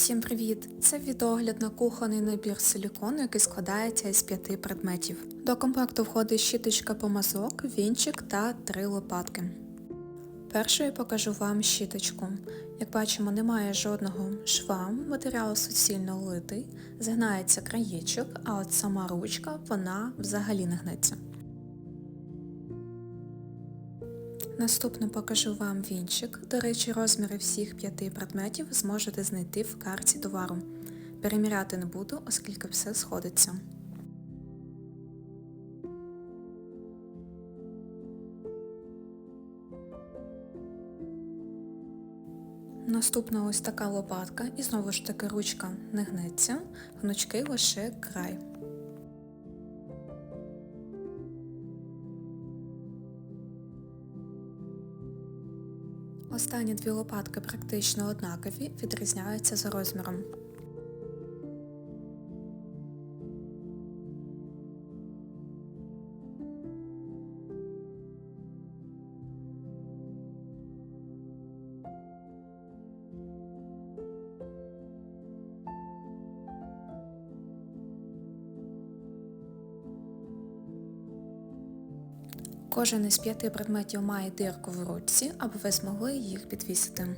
Всім привіт! Це відеогляд на кухонний набір силікону, який складається із п'яти предметів. До комплекту входить щіточка помазок, вінчик та три лопатки. Першою покажу вам щіточку. Як бачимо, немає жодного шва, матеріал суцільно литий, згинається краєчок, а от сама ручка вона взагалі не гнеться. Наступно покажу вам вінчик. До речі, розміри всіх п'яти предметів зможете знайти в карті товару. Переміряти не буду, оскільки все сходиться. Наступна ось така лопатка і знову ж таки ручка не гнеться, гнучки лише край. Останні дві лопатки практично однакові, відрізняються за розміром. Кожен із п'яти предметів має дирку в ручці, аби ви змогли їх підвісити.